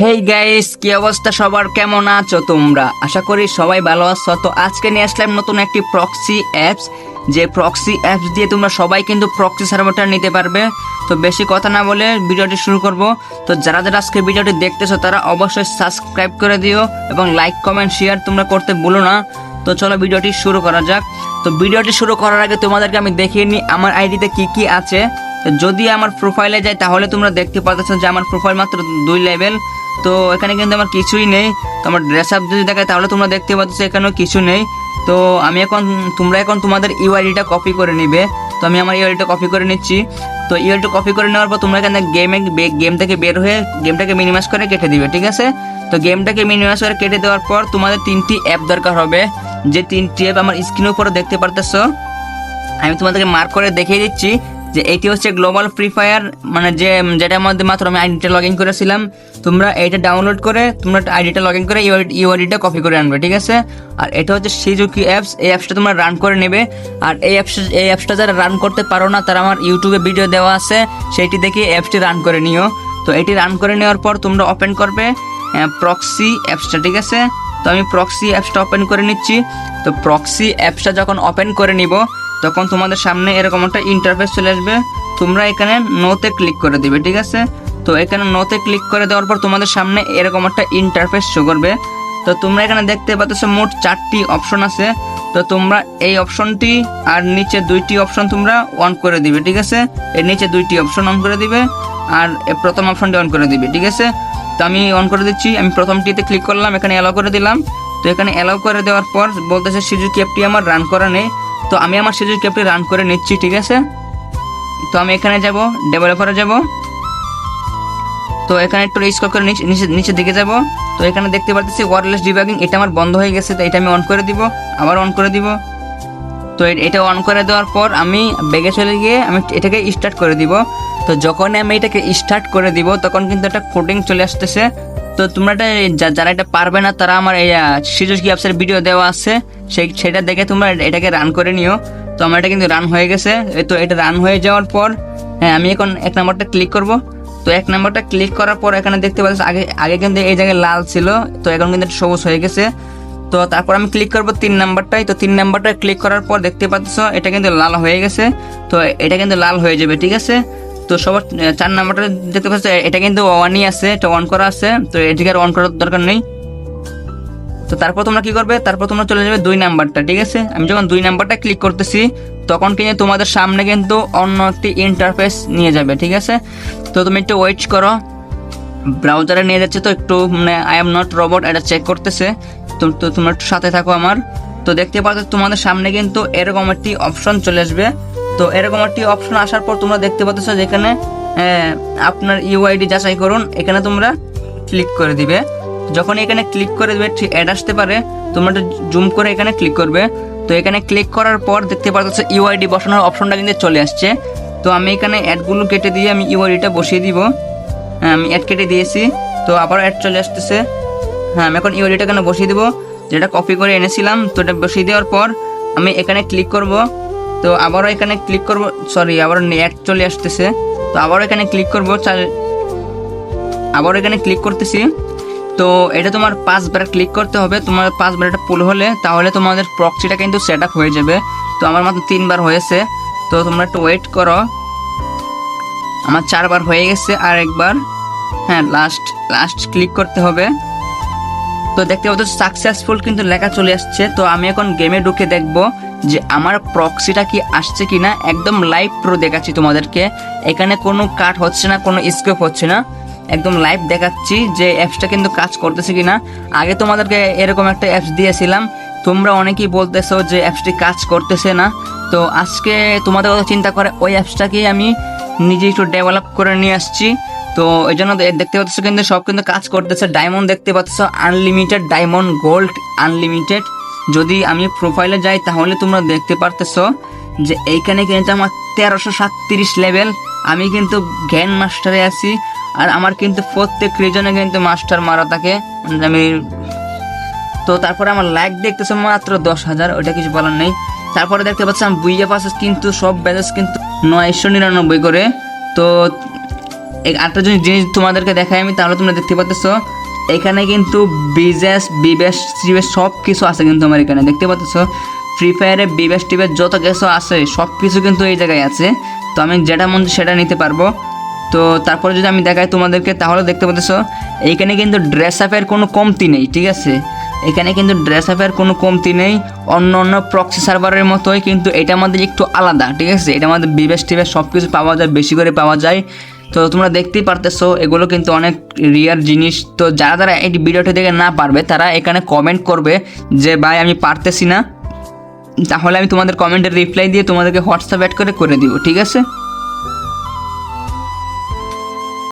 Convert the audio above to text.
Hey guys কি অবস্থা? সবার কেমন আছো তোমরা? আশা করি সবাই ভালো আছো। তো আজকে নিয়ে আসলাম নতুন একটি প্রক্সি অ্যাপস যে প্রক্সি অ্যাপস দিয়ে তোমরা সবাই কিন্তু প্রক্সি সার্ভারটা নিতে পারবে। তো বেশি কথা না বলে ভিডিওটি শুরু করব। তো যারা যারা আজকে ভিডিওটি দেখতেছো, তারা অবশ্যই সাবস্ক্রাইব করে দিও এবং লাইক কমেন্ট শেয়ার তোমরা করতে ভুলো না। তো চলো ভিডিওটি শুরু করা যাক। তো ভিডিওটি শুরু করার আগে তোমাদেরকে আমি দেখিয়ে নিই, আমার আইডিতে কি কি আছে। যদি আমার প্রোফাইলে যায়, তাহলে তোমরা দেখতে পাচ্ছ যে আমার প্রোফাইল মাত্র দুই লেভেল তো এখানে কিন্তু আমার কিছুই নেই। তো আমার ড্রেস আপ যদি দেখায়, তাহলে তোমরা দেখতে পাচ্ছ এখানেও কিছু নেই। তো আমি এখন, তোমরা এখন তোমাদের ইউআইডিটা কপি করে নিবে। তো আমি আমার ইউআইডিটা কপি করে নিচ্ছি। তো ইউআইডিটা কপি করে নেওয়ার পর তোমরা এখানে গেমে গেম থেকে বের হয়ে গেমটাকে মিনিমাইজ করে কেটে দিবে, ঠিক আছে? তো গেমটাকে মিনিমাইজ করে কেটে দেওয়ার পর তোমাদের তিনটি অ্যাপ দরকার হবে। যে তিনটি অ্যাপ আমার স্ক্রিনের উপরে দেখতে পারতেছো। আমি তোমাদেরকে মার্ক করে দেখিয়ে দিচ্ছি। যে এটি হচ্ছে গ্লোবাল ফ্রি ফায়ার মানে যে, যেটার মধ্যে মাত্র আমি আইডিটা লগ ইন করেছিলাম। তোমরা এইটা ডাউনলোড করে, তোমরা আইডিটা লগ ইন করে ইউআইডিটা কপি করে আনবে, ঠিক আছে? আর এটা হচ্ছে সিজুকি অ্যাপস এই অ্যাপসটা তোমরা রান করে নেবে। আর এই অ্যাপস এই অ্যাপসটা যারা রান করতে পারো না, তারা আমার ইউটিউবে ভিডিও দেওয়া আছে। সেইটি দেখে অ্যাপসটি রান করে নিও। তো এটি রান করে নেওয়ার পর তোমরা ওপেন করবে প্রক্সি অ্যাপসটা ঠিক আছে? তো আমি প্রক্সি অ্যাপসটা ওপেন করে নিচ্ছি। তো প্রক্সি অ্যাপসটা যখন ওপেন করে নিব তখন তোমাদের সামনে এরকম একটা ইন্টারফেস চলে আসবে। তোমরা এখানে নোতে ক্লিক করে দিবে, ঠিক আছে? তো এখানে নোতে ক্লিক করে দেওয়ার পর তোমাদের সামনে এরকম একটা ইন্টারফেস শো করবে। তো তোমরা এখানে দেখতে পাচ্ছ মোট চারটি অপশন আছে। তো তোমরা এই অপশনটি আর নিচে দুইটি অপশন তোমরা অন করে দিবে, ঠিক আছে? এর নিচে দুইটি অপশন অন করে দিবে আর প্রথম অপশনটি অন করে দিবে, ঠিক আছে? তো আমি অন করে দিচ্ছি, আমি প্রথমটিতে ক্লিক করলাম, এখানে অ্যালাউ করে দিলাম। তো এখানে অ্যালাউ করে দেওয়ার পর বলতেছে সিজুকি অ্যাপটি আমার রান করা নেই? তো আমি আমার সিজুকি অ্যাপটি রান করে নিচ্ছি, ঠিক আছে? তো আমি এখানে যাব ডেভেলপারে যাব। তো এখানে একটু স্কল করে নিচে নিচে, নিচের দিকে যাব। তো এখানে দেখতে পাচ্ছি ওয়ারলেস ডিবাগিং এটা আমার বন্ধ হয়ে গেছে, তো এটা আমি অন করে দিব, আবার অন করে দিব। তো এটা অন করে দেওয়ার পর আমি বেগে চলে গিয়ে আমি এটাকে স্টার্ট করে দিব। তো যখন আমি এটাকে স্টার্ট করে দিব, তখন কিন্তু একটা কোডিং চলে আসতেছে। তো তোমরা এটা যারা এটা পারবে না, তারা আমার এই সিজুকি অ্যাপসের ভিডিও দেওয়া আছে। সেই সেটা দেখে তোমরা এটাকে রান করে নিও। তো আমার এটা কিন্তু রান হয়ে গেছে। তো এটা রান হয়ে যাওয়ার পর হ্যাঁ আমি এখন এক নাম্বারটা ক্লিক করব। তো এক নাম্বারটা ক্লিক করার পর এখানে দেখতে পাচ্ছি, আগে আগে কিন্তু এই জায়গায় লাল ছিল। তো এখন কিন্তু সবুজ হয়ে গেছে। তো তারপর আমি ক্লিক করব তিন নাম্বারটাই তো তিন নাম্বারটা ক্লিক করার পর দেখতে পাচ্ছ, এটা কিন্তু লাল হয়ে গেছে। তো এটা কিন্তু লাল হয়ে যাবে, ঠিক আছে? তো সবার চার নাম্বারটা দেখতে পাচ্ছ এটা কিন্তু অনই আছে, এটা অন করা আছে, তো এটিকে আর অন করার দরকার নেই। তো তারপর তোমরা কি করবে? তারপর তোমরা চলে যাবে দুই নাম্বারটা, ঠিক আছে? আমি যখন দুই নাম্বারটা ক্লিক করতেছি, তখন কিন্তু তোমাদের সামনে কিন্তু অন্য একটি ইন্টারফেস নিয়ে যাবে, ঠিক আছে? তো তুমি একটু ওয়েট করো। ব্রাউজারে নিয়ে যাচ্ছে তো একটু মানে আই এম নট রোবট এটা চেক করতেছে। তো তো তোমরা একটু সাথে থাকো আমার। তো দেখতে পাচ্ছ তোমাদের সামনে কিন্তু এরকম একটি অপশন চলে আসবে। তো এরকম একটি অপশন আসার পর তোমরা দেখতে পাচ্ছ যেখানে আপনার ইউআইডি যাচাই করুন, এখানে তোমরা ক্লিক করে দিবে। যখন এখানে ক্লিক করে দেবে অ্যাড আসতে পারে, তোমরা জুম করে এখানে ক্লিক করবে। তো এখানে ক্লিক করার পর দেখতে পাচ্ছ ইউআইডি বসানোর অপশনটা কিন্তু চলে আসছে। তো আমি এখানে অ্যাডগুলো কেটে দিয়ে আমি ইউআইডিটা বসিয়ে দিব। হ্যাঁ আমি অ্যাড কেটে দিয়েছি। তো আবার অ্যাড চলে আসতেছে। হ্যাঁ আমি এখন ইউআইডিটা এখানে বসিয়ে দেবো। যেটা কপি করে এনেছিলাম, তো এটা বসিয়ে দেওয়ার পর আমি এখানে ক্লিক করব। তো আবারও এখানে ক্লিক করব সরি আবার অ্যাড চলে আসতেছে। তো আবারও এখানে ক্লিক করব আবার এখানে ক্লিক করতেছি। তো এটা তোমার পাঁচবার ক্লিক করতে হবে। তোমার পাঁচবার এটা পুল হলে তাহলে তোমাদের প্রক্সিটা কিন্তু সেট আপ হয়ে যাবে। তো আমার মাত্র তিনবার হয়েছে। তো তোমরা একটু ওয়েট করো। আমার চারবার হয়ে গেছে আর একবার হ্যাঁ লাস্ট লাস্ট ক্লিক করতে হবে। তো দেখতে পাচ্ছ সাকসেসফুল কিন্তু লেখা চলে আসছে। তো আমি এখন গেমে ঢুকে দেখব। যে আমার প্রক্সিটা কি আসছে কি না একদম লাইভ প্রো দেখাচ্ছি তোমাদেরকে। এখানে কোনো কাট হচ্ছে না, কোনো স্কোপ হচ্ছে না। একদম লাইভ দেখাচ্ছি যে অ্যাপসটা কিন্তু কাজ করতেছে কি না আগে তোমাদেরকে এরকম একটা অ্যাপস দিয়েছিলাম। তোমরা অনেকেই বলতেছো যে অ্যাপসটি কাজ করতেছে না। তো আজকে তোমাদের কথা চিন্তা করে ওই অ্যাপসটাকেই আমি নিজে একটু ডেভেলপ করে নিয়ে আসছি। তো এই জন্য দেখতে পাচ্ছ কিন্তু সব কিন্তু কাজ করতেছে। ডায়মন্ড দেখতে পাচ্ছ আনলিমিটেড ডায়মন্ড গোল্ড আনলিমিটেড যদি আমি প্রোফাইলে যাই, তাহলে তোমরা দেখতে পারতেছো যে এইখানে কিন্তু আমার তেরোশো সাতত্রিশ লেভেল আমি কিন্তু জ্ঞান মাস্টারে আছি, আর আমার কিন্তু প্রত্যেক রিজনে কিন্তু মাস্টার মারা থাকে। মানে আমি তো তারপরে আমার লাইক দেখতেছে মাত্র দশ হাজার, ওইটা কিছু বলার নেই। তারপরে দেখতে পাচ্ছিলাম বুইয়া পাসেস কিন্তু, সব ব্যাচেস কিন্তু নয়শো নিরানব্বই করে। তো যদি জিনিস তোমাদেরকে দেখাই আমি, তাহলে তোমরা দেখতে পাচ্ছ এখানে কিন্তু বিজেস বিবেশ টিবেশ সব কিছু আছে কিন্তু আমার এখানে। দেখতে পাচ্ছ? ফ্রি ফায়ারে বিবেশ টিবেশ যত কিছু আছে সব কিছু কিন্তু এই জায়গায় আছে। তো আমি যেটা মন সেটা নিতে পারব। তো তারপরে যদি আমি দেখাই তোমাদেরকে, তাহলে দেখতে পাচ্ছ এইখানে কিন্তু ড্রেস আপের কোনো কমতি নেই, ঠিক আছে? এখানে কিন্তু ড্রেস আপের কোনো কমতি নেই। অন্য অন্য প্রক্সি সার্ভারের মতোই কিন্তু এটা আমাদের একটু আলাদা, ঠিক আছে? এটা আমাদের বিবেশ টিবেশ সব কিছু পাওয়া যায়, বেশি করে পাওয়া যায়। তো তোমরা দেখতেই পারতেছো, এগুলো কিন্তু অনেক রিয়ার জিনিস। তো যারা যারা এই ভিডিওটি দেখে না পারবে, তারা এখানে কমেন্ট করবে যে, ভাই, আমি পারতেছি না। তাহলে আমি তোমাদের কমেন্টের রিপ্লাই দিয়ে তোমাদেরকে হোয়াটসঅ্যাপ অ্যাড করে করে দিব, ঠিক আছে?